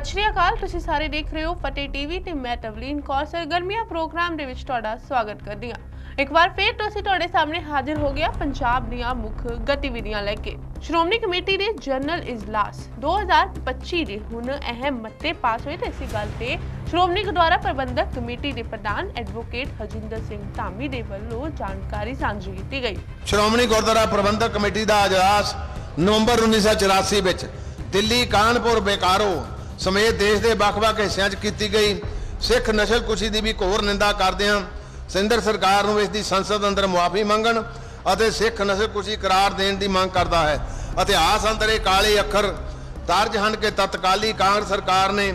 ਸਤਿ ਸ਼੍ਰੀ ਅਕਾਲ, ਤੁਸੀਂ ਸਾਰੇ ਦੇਖ ਰਹੇ ਹੋ ਫਤਿਹ ਟੀਵੀ ਤੇ ਮੈਂ ਤਵਲੀਨ ਕੌਰ ਸਰਗਰਮੀਆਂ ਪ੍ਰੋਗਰਾਮ ਦੇ ਵਿੱਚ ਤੁਹਾਡਾ ਸਵਾਗਤ ਕਰਦੀ ਹਾਂ। ਇੱਕ ਵਾਰ ਫੇਰ ਤੋਂ ਤੁਹਾਡੇ ਸਾਹਮਣੇ ਹਾਜ਼ਰ ਹੋ ਗਿਆ ਪੰਜਾਬ ਦੀਆਂ ਮੁੱਖ ਗਤੀਵਿਧੀਆਂ ਲੈ ਕੇ। ਸ਼੍ਰੋਮਣੀ ਕਮੇਟੀ ਦੇ ਜਨਰਲ ਇਜਲਾਸ 2025 ਦੇ ਹੁਣ ਅਹਿਮ ਮਤੇ ਪਾਸ ਹੋਏ ਤੇ ਇਸੇ ਗੱਲ ਤੇ ਸ਼੍ਰੋਮਣੀ ਗੁਰਦੁਆਰਾ ਪ੍ਰਬੰਧਕ ਕਮੇਟੀ ਦੇ ਪ੍ਰਧਾਨ ਐਡਵੋਕੇਟ ਹਰਜਿੰਦਰ ਸਿੰਘ ਧਾਮੀ ਦੇ ਵੱਲੋਂ ਜਾਣਕਾਰੀ ਸਾਂਝੀ ਕੀਤੀ ਗਈ। ਸ਼੍ਰੋਮਣੀ ਗੁਰਦੁਆਰਾ ਪ੍ਰਬੰਧਕ ਕਮੇਟੀ ਦਾ ਅਜਲਾਸ ਨਵੰਬਰ 1984 ਵਿੱਚ ਦਿੱਲੀ ਕਾਨਪੁਰ ਬੇਕਾਰੋ ਸਮੇਤ ਦੇਸ਼ ਦੇ ਵੱਖ-ਵੱਖ ਹਿੱਸਿਆਂ 'ਚ ਕੀਤੀ ਗਈ ਸਿੱਖ ਨਸਲਕੁਸ਼ੀ ਦੀ ਵੀ ਘੋਰ ਨਿੰਦਾ ਕਰਦਿਆਂ ਸਿੰਦਰ ਸਰਕਾਰ ਨੂੰ ਇਸ ਦੀ ਸੰਸਦ ਅੰਦਰ ਮੁਆਫੀ ਮੰਗਣ ਅਤੇ ਸਿੱਖ ਨਸਲਕੁਸ਼ੀ ਕਰਾਰ ਦੇਣ ਦੀ ਮੰਗ ਕਰਦਾ ਹੈ। ਇਤਿਹਾਸ ਅੰਦਰ ਇਹ ਕਾਲੇ ਅੱਖਰ ਦਰਜ ਹਨ ਕਿ ਤਤਕਾਲੀ ਕਾਂਗਰਸ ਸਰਕਾਰ ਨੇ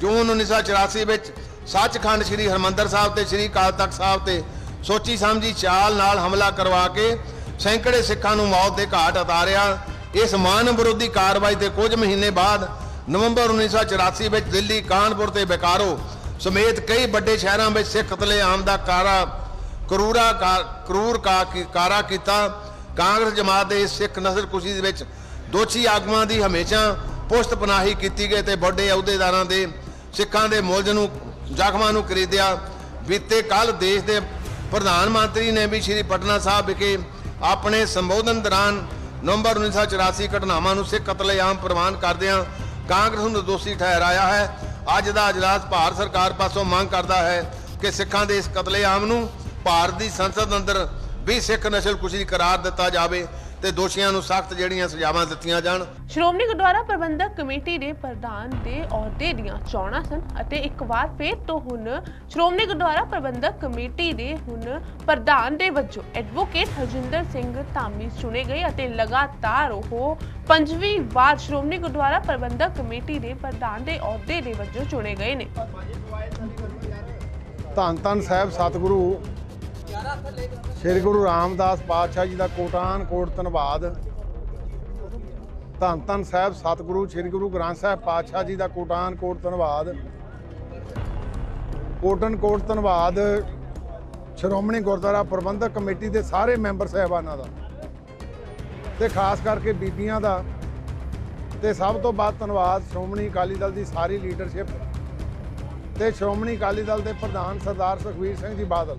ਜੂਨ 1984 ਵਿੱਚ ਸੱਚਖੰਡ ਸ੍ਰੀ ਹਰਮੰਦਰ ਸਾਹਿਬ ਤੇ ਸ੍ਰੀ ਅਕਾਲ ਤਖਤ ਸਾਹਿਬ ਤੇ ਸੋਚੀ ਸਮਝੀ ਚਾਲ ਨਾਲ ਹਮਲਾ ਕਰਵਾ ਕੇ ਸੈਂਕੜੇ ਸਿੱਖਾਂ ਨੂੰ ਮੌਤ ਦੇ ਘਾਟ ਉਤਾਰਿਆ। ਇਸ ਮਾਨਵ ਵਿਰੋਧੀ ਕਾਰਵਾਈ ਦੇ ਕੁਝ ਮਹੀਨੇ ਬਾਅਦ ਨਵੰਬਰ 1984 ਵਿੱਚ ਦਿੱਲੀ ਕਾਨਪੁਰ ਤੇ ਬੇਕਾਰੋ ਸਮੇਤ ਕਈ ਵੱਡੇ ਸ਼ਹਿਰਾਂ ਵਿੱਚ ਸਿੱਖ ਕਤਲੇਆਮ ਦਾ ਕਾਰਾ ਕਰੂਰਾ ਕਾ- ਕਰੂਰ ਕਾਰਾ ਕੀਤਾ। ਕਾਂਗਰਸ ਜਮਾਤ ਦੇ ਇਸ ਸਿੱਖ ਨਸਲਕੁਸ਼ੀ ਦੇ ਵਿੱਚ ਦੋਸ਼ੀ ਆਗੂਆਂ ਦੀ ਹਮੇਸ਼ਾ ਪੁਸ਼ਤ ਪਨਾਹੀ ਕੀਤੀ ਗਈ ਤੇ ਵੱਡੇ ਅਹੁਦੇਦਾਰਾਂ ਦੇ ਸਿੱਖਾਂ ਦੇ ਮੁਲਜ਼ ਨੂੰ ਜ਼ਖਮਾਂ ਨੂੰ ਖਰੀਦਿਆ। ਬੀਤੇ ਕੱਲ ਦੇਸ਼ ਦੇ ਪ੍ਰਧਾਨ ਮੰਤਰੀ ਨੇ ਵੀ ਸ਼੍ਰੀ ਪਟਨਾ ਸਾਹਿਬ ਵਿਖੇ ਆਪਣੇ ਸੰਬੋਧਨ ਦੌਰਾਨ ਨਵੰਬਰ 1984 ਘਟਨਾਵਾਂ ਨੂੰ ਸਿੱਖ ਕਤਲੇਆਮ ਪ੍ਰਵਾਨ ਕਰਦਿਆਂ ਕਾਂਗਰਸ ਨੂੰ ਦੋਸ਼ੀ ਠਹਿਰਾਇਆ ਹੈ। ਅੱਜ ਦਾ ਅਜਲਾਸ ਭਾਰਤ ਸਰਕਾਰ ਪਾਸੋਂ ਮੰਗ ਕਰਦਾ ਹੈ ਕਿ ਸਿੱਖਾਂ ਦੇ ਇਸ ਕਤਲੇਆਮ ਨੂੰ ਭਾਰਤ ਦੀ ਸੰਸਦ ਅੰਦਰ ਵੀ ਸਿੱਖ ਨਸਲਕੁਸ਼ੀ ਕਰਾਰ ਦਿੱਤਾ ਜਾਵੇ। ਤੇ ਦੋਸ਼ੀਆਂ ਨੂੰ ਸਖਤ ਜਿਹੜੀਆਂ ਸਜ਼ਾਵਾਂ ਦਿੱਤੀਆਂ ਜਾਣ। ਸ਼੍ਰੋਮਣੀ ਗੁਰਦੁਆਰਾ ਪ੍ਰਬੰਧਕ ਕਮੇਟੀ ਦੇ ਪ੍ਰਧਾਨ ਦੇ ਅਹੁਦੇ ਦੀਆਂ ਚੋਣਾਂ ਸਨ ਅਤੇ ਇੱਕ ਵਾਰ ਫੇਰ ਤੋਂ ਹੁਣ ਸ਼੍ਰੋਮਣੀ ਗੁਰਦੁਆਰਾ ਪ੍ਰਬੰਧਕ ਕਮੇਟੀ ਦੇ ਹੁਣ ਪ੍ਰਧਾਨ ਦੇ ਵਜੋਂ ਐਡਵੋਕੇਟ ਹਰਜਿੰਦਰ ਸਿੰਘ ਧਾਮੀ ਚੁਣੇ ਗਏ ਅਤੇ ਲਗਾਤਾਰ ਉਹ ਪੰਜਵੀਂ ਵਾਰ ਸ਼੍ਰੋਮਣੀ ਗੁਰਦੁਆਰਾ ਪ੍ਰਬੰਧਕ ਕਮੇਟੀ ਦੇ ਪ੍ਰਧਾਨ ਦੇ ਅਹੁਦੇ ਦੇ ਵਜੋਂ ਚੁਣੇ ਗਏ ਨੇ। ਧੰਨ ਧੰਨ ਸਾਹਿਬ ਸਤਿਗੁਰੂ ਸ੍ਰੀ ਗੁਰੂ ਰਾਮਦਾਸ ਪਾਤਸ਼ਾਹ ਜੀ ਦਾ ਕੋਟਾਨ ਕੋਟ ਧੰਨਵਾਦ। ਧੰਨ ਧੰਨ ਸਾਹਿਬ, ਸਤਿਗੁਰੂ, ਸ੍ਰੀ ਗੁਰੂ ਗ੍ਰੰਥ ਸਾਹਿਬ ਪਾਤਸ਼ਾਹ ਜੀ ਦਾ ਕੋਟਾਨ ਕੋਟ ਧੰਨਵਾਦ। ਕੋਟਨ ਕੋਟ ਧੰਨਵਾਦ ਸ਼੍ਰੋਮਣੀ ਗੁਰਦੁਆਰਾ ਪ੍ਰਬੰਧਕ ਕਮੇਟੀ ਦੇ ਸਾਰੇ ਮੈਂਬਰ ਸਾਹਿਬਾਨਾਂ ਦਾ ਤੇ ਖਾਸ ਕਰਕੇ ਬੀਬੀਆਂ ਦਾ ਤੇ ਸਭ ਤੋਂ ਵੱਧ ਧੰਨਵਾਦ ਸ਼੍ਰੋਮਣੀ ਅਕਾਲੀ ਦਲ ਦੀ ਸਾਰੀ ਲੀਡਰਸ਼ਿਪ ਤੇ ਸ਼੍ਰੋਮਣੀ ਅਕਾਲੀ ਦਲ ਦੇ ਪ੍ਰਧਾਨ ਸਰਦਾਰ ਸੁਖਵੀਰ ਸਿੰਘ ਜੀ ਬਾਦਲ।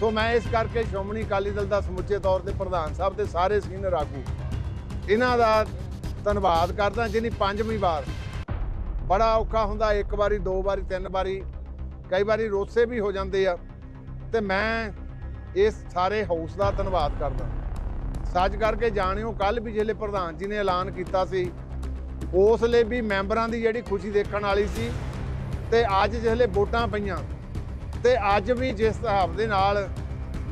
ਸੋ ਮੈਂ ਇਸ ਕਰਕੇ ਸ਼੍ਰੋਮਣੀ ਅਕਾਲੀ ਦਲ ਦਾ ਸਮੁੱਚੇ ਤੌਰ ਤੇ ਪ੍ਰਧਾਨ ਸਾਹਿਬ ਤੇ ਸਾਰੇ ਸੀਨੀਅਰ ਆਗੂ, ਇਹਨਾਂ ਦਾ ਧੰਨਵਾਦ ਕਰਦਾ ਜਿਹਨੀ ਪੰਜਵੀਂ ਵਾਰ। ਬੜਾ ਔਖਾ ਹੁੰਦਾ, ਇੱਕ ਵਾਰੀ, ਦੋ ਵਾਰੀ, ਤਿੰਨ ਵਾਰੀ, ਕਈ ਵਾਰੀ ਰੋਸੇ ਵੀ ਹੋ ਜਾਂਦੇ ਆ। ਤੇ ਮੈਂ ਇਸ ਸਾਰੇ ਹਾਊਸ ਦਾ ਧੰਨਵਾਦ ਕਰਦਾ। ਸੱਚ ਕਰਕੇ ਜਾਣਿਓ ਕੱਲ ਵੀ ਜਿਹੜੇ ਪ੍ਰਧਾਨ ਜੀ ਨੇ ਐਲਾਨ ਕੀਤਾ ਸੀ, ਉਸ ਲਈ ਵੀ ਮੈਂਬਰਾਂ ਦੀ ਜਿਹੜੀ ਖੁਸ਼ੀ ਦੇਖਣ ਵਾਲੀ ਸੀ, ਤੇ ਅੱਜ ਜਿਹੜੇ ਵੋਟਾਂ ਪਈਆਂ ਤੇ ਅੱਜ ਵੀ ਜਿਸ ਹਿਸਾਬ ਦੇ ਨਾਲ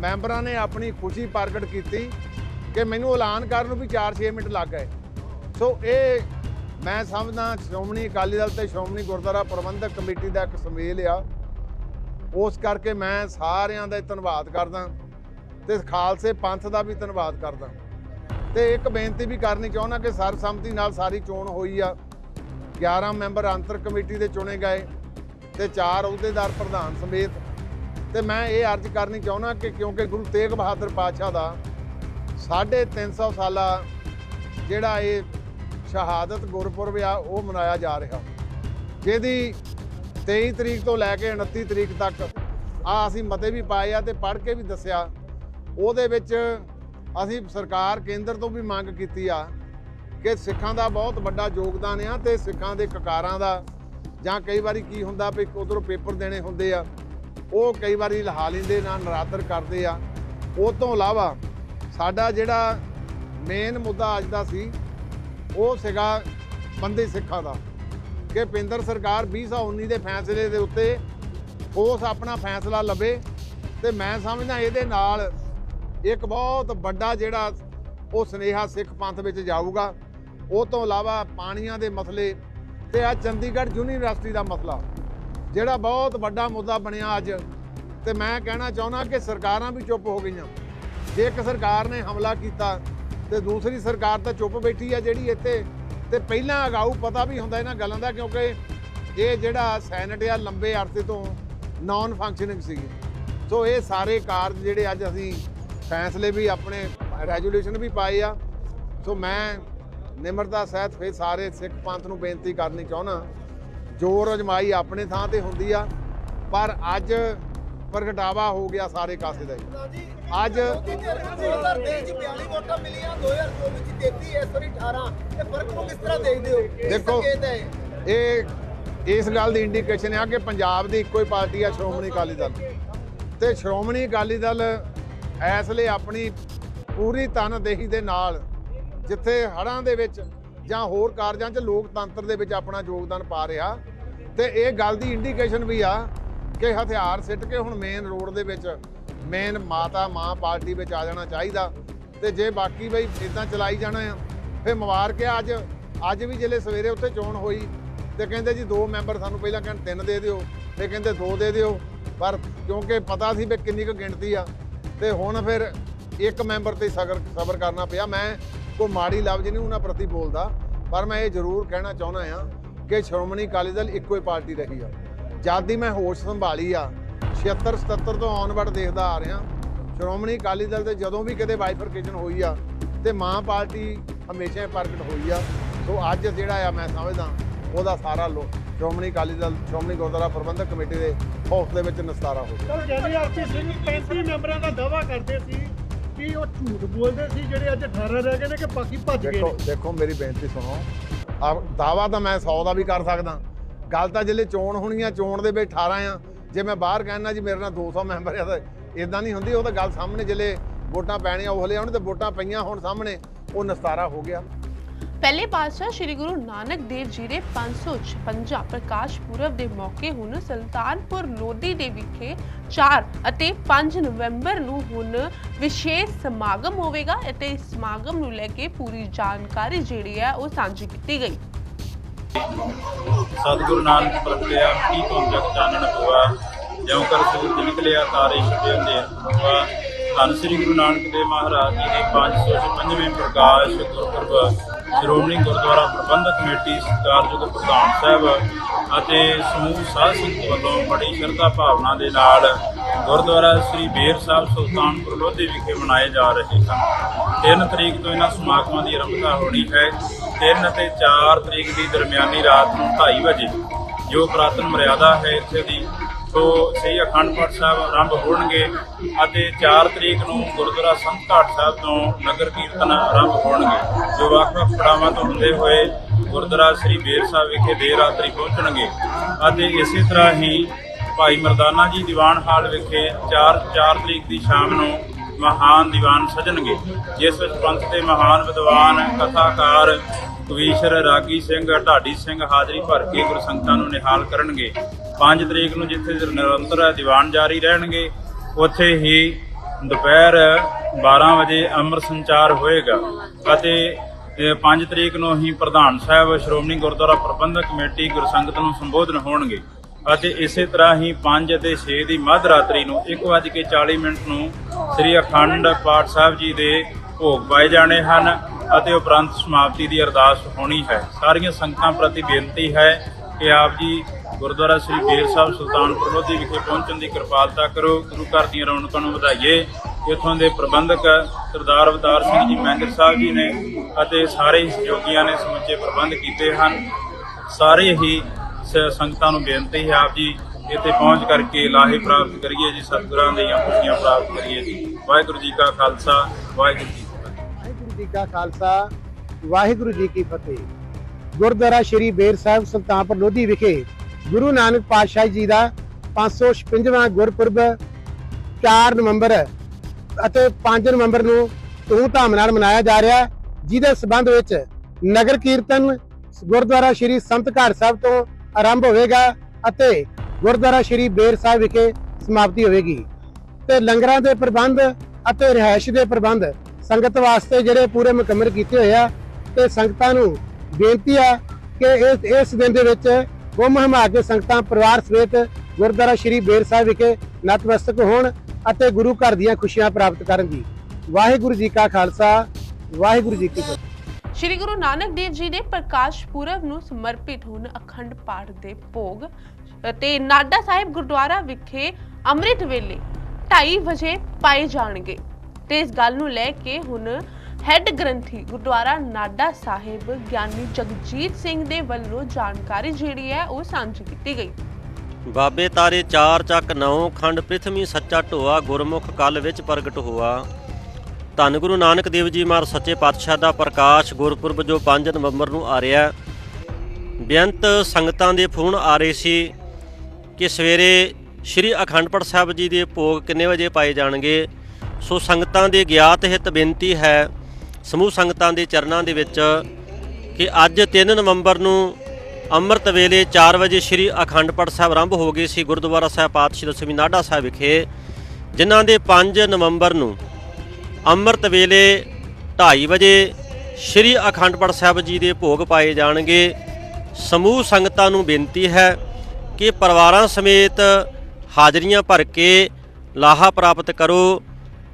ਮੈਂਬਰਾਂ ਨੇ ਆਪਣੀ ਖੁਸ਼ੀ ਪ੍ਰਗਟ ਕੀਤੀ ਕਿ ਮੈਨੂੰ ਐਲਾਨ ਕਰਨ ਨੂੰ ਵੀ 4-6 ਮਿੰਟ ਲੱਗ ਗਏ। ਸੋ ਇਹ ਮੈਂ ਸਮਝਦਾ ਸ਼੍ਰੋਮਣੀ ਅਕਾਲੀ ਦਲ ਤੇ ਸ਼੍ਰੋਮਣੀ ਗੁਰਦੁਆਰਾ ਪ੍ਰਬੰਧਕ ਕਮੇਟੀ ਦਾ ਇੱਕ ਸੁਮੇਲ ਆ। ਉਸ ਕਰਕੇ ਮੈਂ ਸਾਰਿਆਂ ਦਾ ਧੰਨਵਾਦ ਕਰਦਾ ਤੇ ਖਾਲਸੇ ਪੰਥ ਦਾ ਵੀ ਧੰਨਵਾਦ ਕਰਦਾ ਤੇ ਇੱਕ ਬੇਨਤੀ ਵੀ ਕਰਨੀ ਚਾਹੁੰਦਾ ਕਿ ਸਰਬਸੰਮਤੀ ਨਾਲ ਸਾਰੀ ਚੋਣ ਹੋਈ ਆ। 11 ਮੈਂਬਰ ਅੰਤਰ ਕਮੇਟੀ ਦੇ ਚੁਣੇ ਗਏ। ਤੇ ਚਾਰ ਅਹੁਦੇਦਾਰ ਪ੍ਰਧਾਨ ਸਮੇਤ। ਤੇ ਮੈਂ ਇਹ ਅਰਜ਼ ਕਰਨੀ ਚਾਹੁੰਦਾ ਕਿ ਕਿਉਂਕਿ ਗੁਰੂ ਤੇਗ ਬਹਾਦਰ ਪਾਤਸ਼ਾਹ ਦਾ 350 ਸਾਲਾ ਜਿਹੜਾ ਇਹ ਸ਼ਹਾਦਤ ਗੁਰਪੁਰਬ ਆ, ਉਹ ਮਨਾਇਆ ਜਾ ਰਿਹਾ। ਜਿਹਦੀ 23 ਤਰੀਕ ਤੋਂ ਲੈ ਕੇ 29 ਤਰੀਕ ਤੱਕ ਆ ਅਸੀਂ ਮਤੇ ਵੀ ਪਾਏ ਆ ਤੇ ਪੜ੍ਹ ਕੇ ਵੀ ਦੱਸਿਆ। ਉਹਦੇ ਵਿੱਚ ਅਸੀਂ ਸਰਕਾਰ ਕੇਂਦਰ ਤੋਂ ਵੀ ਮੰਗ ਕੀਤੀ ਆ ਕਿ ਸਿੱਖਾਂ ਦਾ ਬਹੁਤ ਵੱਡਾ ਯੋਗਦਾਨ ਆ ਤੇ ਸਿੱਖਾਂ ਦੇ ਕਕਾਰਾਂ ਦਾ ਜਾਂ ਕਈ ਵਾਰੀ ਕੀ ਹੁੰਦਾ ਵੀ ਉਧਰੋਂ ਪੇਪਰ ਦੇਣੇ ਹੁੰਦੇ ਆ, ਉਹ ਕਈ ਵਾਰੀ ਲਹਾ ਲੈਂਦੇ ਨਾਲ ਨਰਾਦਰ ਕਰਦੇ ਆ। ਉਹ ਤੋਂ ਇਲਾਵਾ ਸਾਡਾ ਜਿਹੜਾ ਮੇਨ ਮੁੱਦਾ ਅੱਜ ਦਾ ਸੀ, ਉਹ ਸੀਗਾ ਬੰਦੇ ਸਿੱਖਾਂ ਦਾ। ਕਿ ਪਿੰਦਰ ਸਰਕਾਰ 2019 ਦੇ ਫੈਸਲੇ ਦੇ ਉੱਤੇ ਉਸ ਆਪਣਾ ਫੈਸਲਾ ਲਵੇ ਤੇ ਮੈਂ ਸਮਝਦਾ ਇਹਦੇ ਨਾਲ ਇੱਕ ਬਹੁਤ ਵੱਡਾ ਜਿਹੜਾ ਉਹ ਸਨੇਹਾ ਸਿੱਖ ਪੰਥ ਵਿੱਚ ਜਾਊਗਾ। ਉਹ ਤੋਂ ਇਲਾਵਾ ਪਾਣੀਆਂ ਦੇ ਮਸਲੇ ਤੇ ਆ ਚੰਡੀਗੜ੍ਹ ਯੂਨੀਵਰਸਿਟੀ ਦਾ ਮਸਲਾ, ਜਿਹੜਾ ਬਹੁਤ ਵੱਡਾ ਮੁੱਦਾ ਬਣਿਆ ਅੱਜ। ਤੇ ਮੈਂ ਕਹਿਣਾ ਚਾਹੁੰਦਾ ਕਿ ਸਰਕਾਰਾਂ ਵੀ ਚੁੱਪ ਹੋ ਗਈਆਂ। ਜੇ ਇੱਕ ਸਰਕਾਰ ਨੇ ਹਮਲਾ ਕੀਤਾ, ਤੇ ਦੂਸਰੀ ਸਰਕਾਰ ਤਾਂ ਚੁੱਪ ਬੈਠੀ ਆ ਜਿਹੜੀ ਇੱਥੇ। ਤੇ ਪਹਿਲਾਂ ਅਗਾਊ ਪਤਾ ਵੀ ਹੁੰਦਾ ਇਹਨਾਂ ਗੱਲਾਂ ਦਾ, ਕਿਉਂਕਿ ਇਹ ਜਿਹੜਾ ਸੈਨੇਟ ਆ ਲੰਬੇ ਅਰਸੇ ਤੋਂ ਨਾਨ ਫੰਕਸ਼ਨਿੰਗ ਸੀਗੀ। ਸੋ ਇਹ ਸਾਰੇ ਕਾਰਜ ਜਿਹੜੇ ਅੱਜ ਅਸੀਂ ਫੈਸਲੇ ਵੀ ਆਪਣੇ ਰੈਜੂਲੇਸ਼ਨ ਵੀ ਪਾਏ ਆ। ਸੋ ਮੈਂ ਨਿਮਰਤਾ ਸਹਿਤ ਫਿਰ ਸਾਰੇ ਸਿੱਖ ਪੰਥ ਨੂੰ ਬੇਨਤੀ ਕਰਨੀ ਚਾਹੁੰਦਾ ਜੋਰ ਅਜਮਾਈ ਆਪਣੇ ਥਾਂ ਤੇ ਹੁੰਦੀ ਆ ਪਰ ਅੱਜ ਪ੍ਰਗਟਾਵਾ ਹੋ ਗਿਆ ਸਾਰੇ ਕਾਸੇ ਦਾ। ਅੱਜ 2023 ਚ 42 ਵੋਟਾਂ ਮਿਲੀਆਂ 2024 ਚ 33 ਇਸ ਵਾਰੀ 18 ਇਹ ਫ਼ਰਕ ਨੂੰ ਕਿਸ ਤਰ੍ਹਾਂ ਦੇਖਦੇ ਹੋ ਕੀ ਦੇਖੋ? ਇਹ ਇਸ ਗੱਲ ਦੀ ਇੰਡੀਕੇਸ਼ਨ ਆ ਕਿ ਪੰਜਾਬ ਦੀ ਇੱਕੋ ਹੀ ਪਾਰਟੀ ਆ ਸ਼੍ਰੋਮਣੀ ਅਕਾਲੀ ਦਲ ਤੇ ਸ਼੍ਰੋਮਣੀ ਅਕਾਲੀ ਦਲ ਇਸ ਲਈ ਆਪਣੀ ਪੂਰੀ ਤਨਦੇਹੀ ਦੇ ਨਾਲ ਜਿੱਥੇ ਹੜ੍ਹਾਂ ਦੇ ਵਿੱਚ ਜਾਂ ਹੋਰ ਕਾਰਜਾਂ 'ਚ ਲੋਕਤੰਤਰ ਦੇ ਵਿੱਚ ਆਪਣਾ ਯੋਗਦਾਨ ਪਾ ਰਿਹਾ। ਤੇ ਇਹ ਗੱਲ ਦੀ ਇੰਡੀਕੇਸ਼ਨ ਵੀ ਆ ਕਿ ਹਥਿਆਰ ਸਿੱਟ ਕੇ ਹੁਣ ਮੇਨ ਰੋਡ ਦੇ ਵਿੱਚ ਮੇਨ ਮਾਤਾ, ਮਾਂ ਪਾਰਟੀ ਵਿੱਚ ਆ ਜਾਣਾ ਚਾਹੀਦਾ। ਤੇ ਜੇ ਬਾਕੀ ਬਈ ਇਦਾਂ ਚਲਾਈ ਜਾਣਾ ਆ, ਫਿਰ ਮੁਬਾਰਕ ਆ ਅੱਜ ਅੱਜ ਵੀ ਜਿਹੜੇ ਸਵੇਰੇ ਉੱਥੇ ਚੋਣ ਹੋਈ ਤੇ ਕਹਿੰਦੇ ਜੀ ਦੋ ਮੈਂਬਰ ਸਾਨੂੰ ਪਹਿਲਾਂ ਕਹਿੰਦੇ ਤਿੰਨ ਦੇ ਦਿਓ, ਫਿਰ ਕਹਿੰਦੇ ਦੋ ਦੇ ਦਿਓ। ਪਰ ਕਿਉਂਕਿ ਪਤਾ ਸੀ ਵੀ ਕਿੰਨੀ ਕੁ ਗਿਣਤੀ ਆ, ਤੇ ਹੁਣ ਫਿਰ ਇੱਕ ਮੈਂਬਰ ਤੇ ਸਬਰ ਸਬਰ ਕਰਨਾ ਪਿਆ। ਮੈਂ ਕੋਈ ਮਾੜੀ ਲਫ਼ਜ਼ ਨਹੀਂ ਉਹਨਾਂ ਪ੍ਰਤੀ ਬੋਲਦਾ, ਪਰ ਮੈਂ ਇਹ ਜ਼ਰੂਰ ਕਹਿਣਾ ਚਾਹੁੰਦਾ ਆ ਕਿ ਸ਼੍ਰੋਮਣੀ ਅਕਾਲੀ ਦਲ ਇੱਕੋ ਹੀ ਪਾਰਟੀ ਰਹੀ ਆ। ਜਦ ਦੀ ਮੈਂ ਹੋਸ਼ ਸੰਭਾਲੀ ਆ 76 77 ਤੋਂ ਆਨਵਰਡ ਦੇਖਦਾ ਆ ਰਿਹਾ, ਸ਼੍ਰੋਮਣੀ ਅਕਾਲੀ ਦਲ ਤੇ ਜਦੋਂ ਵੀ ਕਿਤੇ ਬਾਈਫਰਕੇਸ਼ਨ ਹੋਈ ਆ, ਤੇ ਮਾਂ ਪਾਰਟੀ ਹਮੇਸ਼ਾ ਹੀ ਪ੍ਰਗਟ ਹੋਈ ਆ। ਸੋ ਅੱਜ ਜਿਹੜਾ ਆ ਮੈਂ ਸਮਝਦਾ, ਉਹਦਾ ਸਾਰਾ ਲੋ ਸ਼੍ਰੋਮਣੀ ਅਕਾਲੀ ਦਲ, ਸ਼੍ਰੋਮਣੀ ਗੁਰਦੁਆਰਾ ਪ੍ਰਬੰਧਕ ਕਮੇਟੀ ਦੇ ਹੌਸਲੇ ਵਿੱਚ ਨਿਸਤਾਰਾ ਹੋ ਗਿਆ। ਸਰ ਗਿਆਨੀ ਸਿੰਘ 35 ਮੈਂਬਰਾਂ ਦਾ ਦਾਵਾ ਕਰਦੇ ਸੀ ਕਿ ਉਹ ਝੂਠ ਬੋਲਦੇ ਸੀ ਜਿਹੜੇ ਅੱਜ 18 ਰਹਿ ਗਏ ਨੇ ਕਿ ਬਾਕੀ ਭੱਜ ਗਏ ਦੇਖੋ ਨੇ? ਦੇਖੋ ਮੇਰੀ ਬੇਨਤੀ ਸੁਣੋ। ਆ ਦਾਵਾ ਤਾਂ ਮੈਂ 100 ਦਾ ਵੀ ਕਰ ਸਕਦਾ। ਗੱਲ ਤਾਂ ਜਿਹੜੇ ਚੋਣ ਹੋਣੀ ਆ ਚੋਣ ਦੇ ਵਿੱਚ 18 ਆ। ਜੇ ਮੈਂ ਬਾਹਰ ਕਹਿਣਾ ਜੀ ਮੇਰੇ ਨਾਲ 200 ਮੈਂਬਰ ਆ ਤਾਂ ਇਦਾਂ ਨਹੀਂ ਹੁੰਦੀ। ਉਹ ਤਾਂ ਗੱਲ ਸਾਹਮਣੇ ਜਿਹੜੇ ਵੋਟਾਂ ਪੈਣੀਆਂ ਉਹ ਹਲੇ ਆਉਣ ਤੇ ਵੋਟਾਂ ਪਈਆਂ ਹੁਣ ਸਾਹਮਣੇ ਉਹ ਨਿਸਤਾਰਾ ਹੋ ਗਿਆ। ਪਹਿਲੇ ਪਾਤਸ਼ਾਹ ਸ੍ਰੀ ਗੁਰੂ ਨਾਨਕ ਦੇਵ ਜੀ ਦੇ 556 ਪ੍ਰਕਾਸ਼ ਪੁਰਬ ਦੇ ਮੌਕੇ ਹੁਣ ਸੁਲਤਾਨਪੁਰ ਲੋਧੀ ਦੇ ਵਿਖੇ 4 ਅਤੇ 5 ਨਵੰਬਰ ਨੂੰ ਹੁਣ ਵਿਸ਼ੇਸ਼ ਸਮਾਗਮ ਹੋਵੇਗਾ ਅਤੇ ਇਸ ਸਮਾਗਮ ਨੂੰ ਲੈ ਕੇ ਪੂਰੀ ਜਾਣਕਾਰੀ ਜਿਹੜੀ ਹੈ ਉਹ ਸਾਂਝੀ ਕੀਤੀ ਗਈ। ਸਤਿਗੁਰੂ ਨਾਨਕ ਪ੍ਰਗਟਿਆ ਕੀ ਤੋਂ ਚਾਨਣ ਹੋਆ ਜਿਉ ਕਰ ਸੂਰਜ ਨਿਕਲਿਆ, ਤਾਰੇ ਛਿਪੇ ਅੰਦੇ ਹੋਆ ਧੰਨ ਸ੍ਰੀ ਗੁਰੂ ਨਾਨਕ ਦੇਵ ਮਹਾਰਾਜ ਜੀ ਦੇ 555ਵੇਂ ਪ੍ਰਕਾਸ਼ ਗੁਰਪੁਰਬ ਸ਼੍ਰੋਮਣੀ ਗੁਰਦੁਆਰਾ ਪ੍ਰਬੰਧਕ ਕਮੇਟੀ ਸਤਿਕਾਰਯੋਗ ਪ੍ਰਧਾਨ ਸਾਹਿਬ ਅਤੇ ਸਮੂਹ ਸਾਧ ਸੰਗਤ ਵੱਲੋਂ ਬੜੀ ਸ਼ਰਧਾ ਭਾਵਨਾ ਦੇ ਨਾਲ ਗੁਰਦੁਆਰਾ ਸ੍ਰੀ ਬੇਰ ਸਾਹਿਬ ਸੁਲਤਾਨਪੁਰ ਲੋਧੀ ਵਿਖੇ ਮਨਾਏ ਜਾ ਰਹੇ ਹਨ। 3 ਤਰੀਕ ਤੋਂ ਇਹਨਾਂ ਸਮਾਗਮਾਂ ਦੀ ਆਰੰਭਤਾ ਹੋਣੀ ਹੈ। 3 ਅਤੇ 4 ਤਰੀਕ ਦੀ ਦਰਮਿਆਨੀ ਰਾਤ ਨੂੰ 2:30 ਵਜੇ ਜੋ ਪ੍ਰਾਤਨ ਮਰਿਆਦਾ ਹੈ, ਇੱਥੇ ਦੀ ਸੋ ਸ੍ਰੀ ਅਖੰਡ ਪਾਠ ਸਾਹਿਬ ਆਰੰਭ ਹੋਣਗੇ ਅਤੇ 4 ਤਰੀਕ ਨੂੰ ਗੁਰਦੁਆਰਾ ਸੰਤ ਘਾਟ ਸਾਹਿਬ ਤੋਂ ਨਗਰ ਕੀਰਤਨ ਆਰੰਭ ਹੋਣਗੇ। ਜੋ ਵੱਖ-ਵੱਖ ਪੜਾਵਾਂ ਤੋਂ ਹੁੰਦੇ ਹੋਏ ਗੁਰਦੁਆਰਾ ਸ੍ਰੀ ਬੇਰ ਸਾਹਿਬ ਵਿਖੇ ਦੇਰ ਰਾਤਰੀ ਪਹੁੰਚਣਗੇ। ਅਤੇ ਇਸੇ ਤਰ੍ਹਾਂ ਹੀ ਭਾਈ ਮਰਦਾਨਾ ਜੀ ਦੀਵਾਨ ਹਾਲ ਵਿਖੇ 4 4 ਤਰੀਕ ਦੀ ਸ਼ਾਮ ਨੂੰ ਮਹਾਨ ਦੀਵਾਨ ਸਜਣਗੇ। ਜਿਸ ਵਿੱਚ ਪੰਥ ਦੇ ਮਹਾਨ ਵਿਦਵਾਨ, ਕਥਾਕਾਰ, ਕਵੀਸ਼ਰ ਰਾਗੀ ਸਿੰਘ, ਢਾਡੀ ਸਿੰਘ ਹਾਜ਼ਰੀ ਭਰ ਕੇ ਗੁਰਸੰਗਤਾਂ ਨੂੰ ਨਿਹਾਲ ਕਰਨਗੇ। 5 ਤਰੀਕ ਨੂੰ ਜਿੱਥੇ ਨਿਰੰਤਰ ਦੀਵਾਨ ਜਾਰੀ ਰਹਿਣਗੇ, ਉੱਥੇ ਹੀ ਦੁਪਹਿਰ 12 ਵਜੇ ਅੰਮ੍ਰਿਤ ਸੰਚਾਰ ਹੋਏਗਾ ਅਤੇ 5 ਤਰੀਕ ਨੂੰ ਹੀ ਪ੍ਰਧਾਨ ਸਾਹਿਬ ਸ਼੍ਰੋਮਣੀ ਗੁਰਦੁਆਰਾ ਪ੍ਰਬੰਧਕ ਕਮੇਟੀ ਗੁਰਸੰਗਤ ਨੂੰ ਸੰਬੋਧਨ ਹੋਣਗੇ ਅਤੇ ਇਸੇ ਤਰ੍ਹਾਂ ਹੀ 5 ਅਤੇ 6 ਦੀ ਮੱਧ ਰਾਤਰੀ ਨੂੰ 1:40 ਮਿੰਟ ਨੂੰ ਸ੍ਰੀ ਅਖੰਡ ਪਾਠ ਸਾਹਿਬ ਜੀ ਦੇ ਭੋਗ ਪਾਏ ਜਾਣੇ ਹਨ ਅਤੇ ਉਪਰੰਤ ਸਮਾਪਤੀ ਦੀ ਅਰਦਾਸ ਹੋਣੀ ਹੈ। ਸਾਰੀਆਂ ਸੰਗਤਾਂ ਪ੍ਰਤੀ ਬੇਨਤੀ ਹੈ ਕਿ ਆਪ ਜੀ ਗੁਰਦੁਆਰਾ ਸ੍ਰੀ ਬੇਰ ਸਾਹਿਬ ਸੁਲਤਾਨਪੁਰ ਲੋਧੀ ਵਿਖੇ ਪਹੁੰਚਣ ਦੀ ਕਿਰਪਾਲਤਾ ਕਰੋ। ਗੁਰੂ ਘਰ ਦੀਆਂ ਰੌਣਕਾਂ ਨੂੰ ਵਧਾਈਏ। ਇੱਥੋਂ ਦੇ ਪ੍ਰਬੰਧਕ ਸਰਦਾਰ ਅਵਤਾਰ ਸਿੰਘ ਜੀ ਮਹਿੰਦਰ ਸਾਹਿਬ ਜੀ ਨੇ ਅਤੇ ਸਾਰੇ ਸਹਿਯੋਗੀਆਂ ਨੇ ਸਮੁੱਚੇ ਪ੍ਰਬੰਧ ਕੀਤੇ ਹਨ। ਸਾਰੇ ਹੀ ਸੰਗਤਾਂ ਨੂੰ ਬੇਨਤੀ ਹੈ ਆਪ ਜੀ, ਇੱਥੇ ਪਹੁੰਚ ਕਰਕੇ ਲਾਹੇ ਪ੍ਰਾਪਤ ਕਰੀਏ ਜੀ, ਸਤਿਗੁਰਾਂ ਦੀਆਂ ਖੁਸ਼ੀਆਂ ਪ੍ਰਾਪਤ ਕਰੀਏ ਜੀ। ਵਾਹਿਗੁਰੂ ਜੀ ਕਾ ਖਾਲਸਾ, ਵਾਹਿਗੁਰੂ ਜੀ ਕੀ ਫਤਿਹ। ਵਾਹਿਗੁਰੂ ਜੀ ਕਾ ਖਾਲਸਾ, ਵਾਹਿਗੁਰੂ ਜੀ ਕੀ ਫਤਿਹ। ਗੁਰਦੁਆਰਾ ਸ਼੍ਰੀ ਬੇਰ ਸਾਹਿਬ ਸੁਲਤਾਨਪੁਰ ਲੋਧੀ ਵਿਖੇ ਗੁਰੂ ਨਾਨਕ ਪਾਤਸ਼ਾਹ ਜੀ ਦਾ 556ਵਾਂ ਗੁਰਪੁਰਬ 4 ਨਵੰਬਰ ਅਤੇ 5 ਨਵੰਬਰ ਨੂੰ ਧੂਮਧਾਮ ਨਾਲ ਮਨਾਇਆ ਜਾ ਰਿਹਾ ਹੈ, ਜਿਹਦੇ ਸਬੰਧ ਵਿੱਚ ਨਗਰ ਕੀਰਤਨ ਗੁਰਦੁਆਰਾ ਸ਼੍ਰੀ ਸੰਤ ਘਾਟ ਸਾਹਿਬ ਤੋਂ ਆਰੰਭ ਹੋਵੇਗਾ ਅਤੇ ਗੁਰਦੁਆਰਾ ਸ਼੍ਰੀ ਬੇਰ ਸਾਹਿਬ ਵਿਖੇ ਸਮਾਪਤੀ ਹੋਵੇਗੀ। ਤੇ ਲੰਗਰਾਂ ਦੇ ਪ੍ਰਬੰਧ ਅਤੇ ਰਿਹਾਇਸ਼ ਦੇ ਪ੍ਰਬੰਧ ਸੰਗਤ ਵਾਸਤੇ ਜਿਹੜੇ ਪੂਰੇ ਮੁਕੰਮਲ ਕੀਤੇ ਹੋਏ ਆ ਤੇ ਸੰਗਤਾਂ ਨੂੰ ਬੇਨਤੀ ਆ ਕਿ ਇਸ ਦਿਨ ਦੇ ਵਿੱਚ ਗੁੰਮ ਹਮਾ ਕੇ ਸੰਗਤਾਂ ਪਰਿਵਾਰ ਸਮੇਤ ਗੁਰਦੁਆਰਾ ਸ਼੍ਰੀ ਬੇਰ ਸਾਹਿਬ ਵਿਖੇ ਨਤਮਸਤਕ ਹੋਣ ਅਤੇ ਗੁਰੂ ਘਰ ਦੀਆਂ ਖੁਸ਼ੀਆਂ ਪ੍ਰਾਪਤ ਕਰਨ ਦੀ। ਵਾਹਿਗੁਰੂ ਜੀ ਕਾ ਖਾਲਸਾ, ਵਾਹਿਗੁਰੂ ਜੀ ਕੀ ਫਤਿਹ। ਸ਼੍ਰੀ ਗੁਰੂ ਨਾਨਕ ਦੇਵ ਜੀ ਦੇ ਪ੍ਰਕਾਸ਼ ਪੁਰਬ ਨੂੰ ਸਮਰਪਿਤ ਹੁਣ ਅਖੰਡ ਪਾਠ ਦੇ ਭੋਗ ਤੇ ਨਾਡਾ ਸਾਹਿਬ ਗੁਰਦੁਆਰਾ ਵਿਖੇ ਅੰਮ੍ਰਿਤ ਵੇਲੇ 2:30 ਵਜੇ ਪਾਏ ਜਾਣਗੇ। ਤੇ ਇਸ ਗੱਲ ਨੂੰ ਲੈ ਕੇ ਹੁਣ ਹੈੱਡ ਗ੍ਰੰਥੀ ਗੁਰਦੁਆਰਾ ਨਾਡਾ ਸਾਹਿਬ ਗਿਆਨੀ ਜਗਜੀਤ ਸਿੰਘ ਦੇ ਵੱਲੋਂ ਜਾਣਕਾਰੀ ਜਿਹੜੀ ਹੈ ਉਹ ਸਾਂਝੀ ਕੀਤੀ ਗਈ। ਬਾਬੇ ਤਾਰੇ ਚਾਰ ਚੱਕ ਨੌ, ਖੰਡ ਪ੍ਰਿਥਵੀ ਸੱਚਾ ਢੋਆ, ਗੁਰਮੁਖ ਕਲ ਵਿੱਚ ਪ੍ਰਗਟ ਹੋਆ। ਧੰਨ ਗੁਰੂ ਨਾਨਕ ਦੇਵ ਜੀ ਮਹਾਰਾਜ, ਸੱਚੇ ਪਾਤਸ਼ਾਹ ਦਾ ਪ੍ਰਕਾਸ਼ ਗੁਰਪੁਰਬ ਜੋ 5 ਨਵੰਬਰ ਨੂੰ ਆ ਰਿਹਾ ਬੇਅੰਤ ਸੰਗਤਾਂ ਦੇ ਫੋਨ ਆ ਰਹੇ ਸੀ ਕਿ ਸਵੇਰੇ ਸ੍ਰੀ ਅਖੰਡ ਪਾਠ ਸਾਹਿਬ ਜੀ ਦੇ ਭੋਗ ਕਿੰਨੇ ਵਜੇ ਪਾਏ ਜਾਣਗੇ? ਸੋ ਸੰਗਤਾਂ ਦੇ ਗਿਆਤ ਹਿਤ ਬੇਨਤੀ ਹੈ ਸਮੂਹ ਸੰਗਤਾਂ ਦੇ ਚਰਨਾਂ ਦੇ ਵਿੱਚ ਕਿ ਅੱਜ 3 ਨਵੰਬਰ ਨੂੰ ਅੰਮ੍ਰਿਤ ਵੇਲੇ 4 ਵਜੇ ਸ੍ਰੀ ਅਖੰਡ ਪਾਠ ਸਾਹਿਬ ਆਰੰਭ ਹੋ ਗਏ ਸੀ ਗੁਰਦੁਆਰਾ ਸਾਹਿਬ ਪਾਤਸ਼ਾਹ ਦਸਵੀਂ ਨਾਢਾ ਸਾਹਿਬ ਵਿਖੇ, ਜਿਨ੍ਹਾਂ ਦੇ 5 ਨਵੰਬਰ ਨੂੰ ਅੰਮ੍ਰਿਤ ਵੇਲੇ 2:30 ਵਜੇ ਸ੍ਰੀ ਅਖੰਡ ਪਾਠ ਸਾਹਿਬ ਜੀ ਦੇ ਭੋਗ ਪਾਏ ਜਾਣਗੇ। ਸਮੂਹ ਸੰਗਤਾਂ ਨੂੰ ਬੇਨਤੀ ਹੈ ਕਿ ਪਰਿਵਾਰਾਂ ਸਮੇਤ ਹਾਜ਼ਰੀਆਂ ਭਰ ਕੇ ਲਾਹਾ ਪ੍ਰਾਪਤ ਕਰੋ।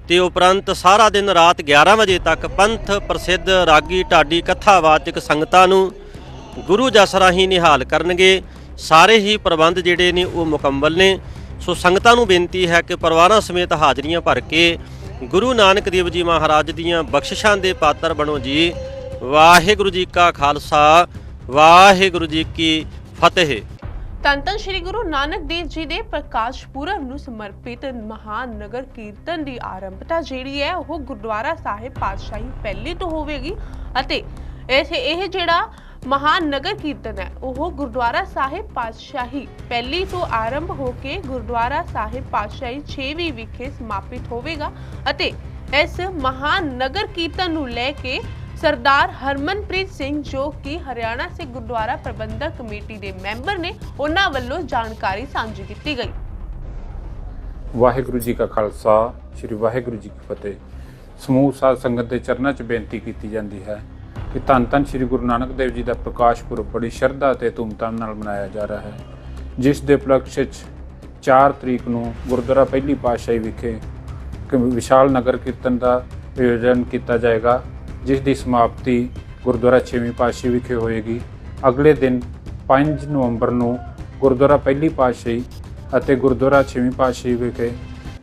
ਤੇ ਉਪਰੰਤ ਸਾਰਾ ਦਿਨ ਰਾਤ 11 ਵਜੇ ਤੱਕ ਪੰਥ ਪ੍ਰਸਿੱਧ ਰਾਗੀ ਢਾਡੀ ਕਥਾਵਾਚਕ ਸੰਗਤਾਂ ਨੂੰ ਗੁਰੂ ਜਸ ਰਾਹੀਂ ਨਿਹਾਲ ਕਰਨਗੇ। ਸਾਰੇ ਹੀ ਪ੍ਰਬੰਧ ਜਿਹੜੇ ਨੇ ਉਹ ਮੁਕੰਮਲ ਨੇ। ਸੋ ਸੰਗਤਾਂ ਨੂੰ ਬੇਨਤੀ ਹੈ ਕਿ ਪਰਿਵਾਰਾਂ ਸਮੇਤ ਹਾਜ਼ਰੀਆਂ ਭਰ ਕੇ ਗੁਰੂ ਨਾਨਕ ਦੇਵ ਜੀ ਮਹਾਰਾਜ ਦੀਆਂ ਬਖਸ਼ਿਸ਼ਾਂ ਦੇ ਪਾਤਰ ਬਣੋ ਜੀ। ਵਾਹਿਗੁਰੂ ਜੀ ਕਾ ਖਾਲਸਾ, ਵਾਹਿਗੁਰੂ ਜੀ ਕੀ ਫਤਿਹ। ਧੰਨ ਸ਼੍ਰੀ ਗੁਰੂ ਨਾਨਕ ਦੇਵ ਜੀ ਦੇ ਪ੍ਰਕਾਸ਼ ਪੁਰਬ ਨੂੰ ਸਮਰਪਿਤ ਮਹਾਨ ਨਗਰ ਕੀਰਤਨ ਦੀ ਆਰੰਭਤਾ ਜਿਹੜੀ ਹੈ, ਉਹ ਗੁਰਦੁਆਰਾ ਸਾਹਿਬ ਪਾਤਸ਼ਾਹੀ ਪਹਿਲੀ ਤੋਂ ਹੋਵੇਗੀ ਅਤੇ ਇਹ ਇਹ ਜਿਹੜਾ ਮਹਾਨ ਨਗਰ ਕੀਰਤਨ ਹੈ, ਉਹ ਗੁਰਦੁਆਰਾ ਸਾਹਿਬ ਪਾਤਸ਼ਾਹੀ ਪਹਿਲੀ ਤੋਂ ਆਰੰਭ ਹੋ ਕੇ ਗੁਰਦੁਆਰਾ ਸਾਹਿਬ ਪਾਤਸ਼ਾਹੀ 6ਵੀਂ ਵਿਖੇ ਸਮਾਪਿਤ ਹੋਵੇਗਾ ਅਤੇ ਇਸ ਮਹਾਨ ਨਗਰ ਕੀਰਤਨ ਨੂੰ ਲੈ ਕੇ ਸਰਦਾਰ ਹਰਮਨਪ੍ਰੀਤ ਸਿੰਘ ਜੋ ਕਿ ਹਰਿਆਣਾ ਸਿੱਖ ਗੁਰਦੁਆਰਾ ਪ੍ਰਬੰਧਕ ਕਮੇਟੀ ਦੇ ਮੈਂਬਰ ਨੇ, ਉਹਨਾਂ ਵੱਲੋਂ ਜਾਣਕਾਰੀ ਸਾਂਝੀ ਕੀਤੀ ਗਈ। ਵਾਹਿਗੁਰੂ ਜੀ ਕਾ ਖਾਲਸਾ, ਸ੍ਰੀ ਵਾਹਿਗੁਰੂ ਜੀ ਕੀ ਫਤਿਹ। ਸਮੂਹ ਸਾਧ ਸੰਗਤ ਦੇ ਚਰਨਾਂ 'ਚ ਬੇਨਤੀ ਕੀਤੀ ਜਾਂਦੀ ਹੈ ਕਿ ਧੰਨ ਧੰਨ ਸ੍ਰੀ ਗੁਰੂ ਨਾਨਕ ਦੇਵ ਜੀ ਦਾ ਪ੍ਰਕਾਸ਼ ਪੁਰਬ ਬੜੀ ਸ਼ਰਧਾ ਤੇ ਧੂਮਧਾਮ ਨਾਲ ਮਨਾਇਆ ਜਾ ਰਿਹਾ ਹੈ। ਜਿਸ ਦੇ ਉਪਲਕਸ਼ 'ਚ 4 ਤਰੀਕ ਨੂੰ ਗੁਰਦੁਆਰਾ ਪਹਿਲੀ ਪਾਤਸ਼ਾਹੀ ਵਿਖੇ ਵਿਸ਼ਾਲ ਨਗਰ ਕੀਰਤਨ ਦਾ ਆਯੋਜਨ ਕੀਤਾ ਜਾਏਗਾ। ਜਿਸ ਦੀ ਸਮਾਪਤੀ ਗੁਰਦੁਆਰਾ 6ਵੀਂ ਪਾਤਸ਼ਾਹੀ ਵਿਖੇ ਹੋਏਗੀ। ਅਗਲੇ ਦਿਨ 5 ਨਵੰਬਰ ਨੂੰ ਗੁਰਦੁਆਰਾ ਪਹਿਲੀ ਪਾਤਸ਼ਾਹੀ ਅਤੇ ਗੁਰਦੁਆਰਾ 6ਵੀਂ ਪਾਤਸ਼ਾਹੀ ਵਿਖੇ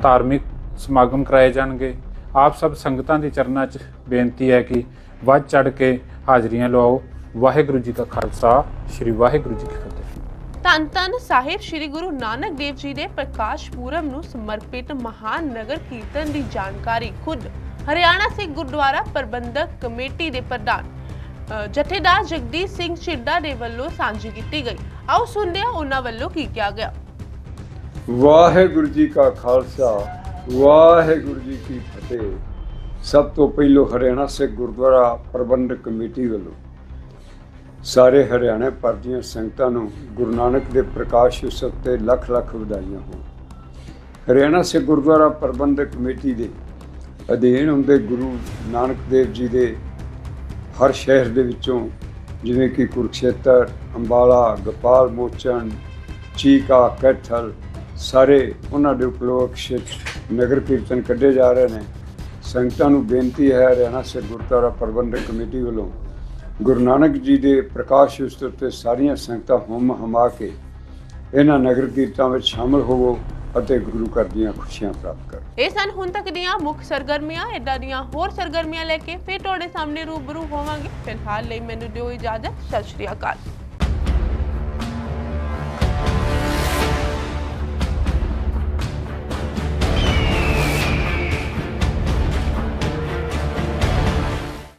ਧਾਰਮਿਕ ਸਮਾਗਮ ਕਰਾਏ ਜਾਣਗੇ। ਆਪ ਸਭ ਸੰਗਤਾਂ ਦੇ ਚਰਨਾਂ 'ਚ ਬੇਨਤੀ ਹੈ ਕਿ ਵੱਧ ਚੜ ਕੇ ਹਾਜ਼ਰੀਆਂ ਲਵਾਓ। ਵਾਹਿਗੁਰੂ ਜੀ ਕਾ ਖਾਲਸਾ, ਸ੍ਰੀ ਵਾਹਿਗੁਰੂ ਜੀ ਕੀ ਫਤਿਹ। ਧੰਨ ਧੰਨ ਸਾਹਿਬ, ਸ੍ਰੀ ਗੁਰੂ ਨਾਨਕ ਦੇਵ ਜੀ ਦੇ ਪ੍ਰਕਾਸ਼ ਪੁਰਬ ਨੂੰ ਸਮਰਪਿਤ ਮਹਾਨ ਨਗਰ ਕੀਰਤਨ ਦੀ ਜਾਣਕਾਰੀ ਖੁਦ ਹਰਿਆਣਾ ਸਿੱਖ ਗੁਰਦੁਆਰਾ ਪ੍ਰਬੰਧਕ ਕਮੇਟੀ ਦੇ ਪ੍ਰਧਾਨ ਜਥੇਦਾਰ ਜਗਦੀਸ਼ ਸਿੰਘ ਛਿੱਡਾ ਦੇ ਵੱਲੋਂ ਸਾਂਝੀ ਕੀਤੀ ਗਈ। ਆਓ ਸੁਣਦੇ ਹਾਂ ਉਹਨਾਂ ਵੱਲੋਂ ਕੀ ਕਿਹਾ ਗਿਆ। ਵਾਹਿਗੁਰੂ ਜੀ ਕਾ ਖਾਲਸਾ, ਵਾਹਿਗੁਰੂ ਜੀ ਕੀ ਫਤਿਹ। ਸਭ ਤੋਂ ਪਹਿਲੋਂ ਹਰਿਆਣਾ ਸਿੱਖ ਗੁਰਦੁਆਰਾ ਪ੍ਰਬੰਧਕ ਕਮੇਟੀ ਵੱਲੋਂ ਸਾਰੇ ਹਰਿਆਣਾ ਭਰ ਦੀਆਂ ਸੰਗਤਾਂ ਨੂੰ ਗੁਰੂ ਨਾਨਕ ਦੇ ਪ੍ਰਕਾਸ਼ ਉਤਸਵ ਤੇ ਲੱਖ ਲੱਖ ਵਧਾਈਆਂ ਹੋਣ। ਹਰਿਆਣਾ ਸਿੱਖ ਗੁਰਦੁਆਰਾ ਪ੍ਰਬੰਧਕ ਕਮੇਟੀ ਦੇ ਅਧੀਨ ਹੁੰਦੇ ਗੁਰੂ ਨਾਨਕ ਦੇਵ ਜੀ ਦੇ ਹਰ ਸ਼ਹਿਰ ਦੇ ਵਿੱਚੋਂ, ਜਿਵੇਂ ਕਿ ਕੁਰਕਸ਼ੇਤਰ, ਅੰਬਾਲਾ, ਗੋਪਾਲ ਮੋਚਨ, ਚੀਕਾ, ਕੈਥਲ, ਸਾਰੇ ਉਹਨਾਂ ਦੇ ਉਪਲਕਸ਼ ਨਗਰ ਕੀਰਤਨ ਕੱਢੇ ਜਾ ਰਹੇ ਨੇ। ਸੰਗਤਾਂ ਨੂੰ ਬੇਨਤੀ ਹੈ ਹਰਿਆਣਾ ਸਿੱਖ ਗੁਰਦੁਆਰਾ ਪ੍ਰਬੰਧਕ ਕਮੇਟੀ ਵੱਲੋਂ ਗੁਰੂ ਨਾਨਕ ਜੀ ਦੇ ਪ੍ਰਕਾਸ਼ ਉਤਸਵ ਤੇ ਸਾਰੀਆਂ ਸੰਗਤਾਂ ਹੁਮ ਹਮਾ ਕੇ ਇਹਨਾਂ ਨਗਰ ਕੀਰਤਨਾਂ ਵਿੱਚ ਸ਼ਾਮਲ ਹੋਵੋ। ਅਤੇ ਗੁਰੂ ਘਰ ਦੀਆਂ ਖੁਸ਼ੀਆਂ ਪ੍ਰਾਪਤ ਕਰ। ਇਹ ਸਨ ਹੁਣ ਤੱਕ ਦੀਆਂ ਮੁੱਖ ਸਰਗਰਮੀਆਂ। ਇਦਾਂ ਦੀਆਂ ਹੋਰ ਸਰਗਰਮੀਆਂ ਲੈ ਕੇ ਫਿਰ ਤੁਹਾਡੇ ਸਾਹਮਣੇ ਰੂਬਰੂ ਹੋਵਾਂਗੇ। ਫਿਲਹਾਲ ਲਈ ਮੈਨੂੰ ਦਿਓ ਇਜਾਜ਼ਤ। ਸਤਿ ਸ਼੍ਰੀ ਅਕਾਲ।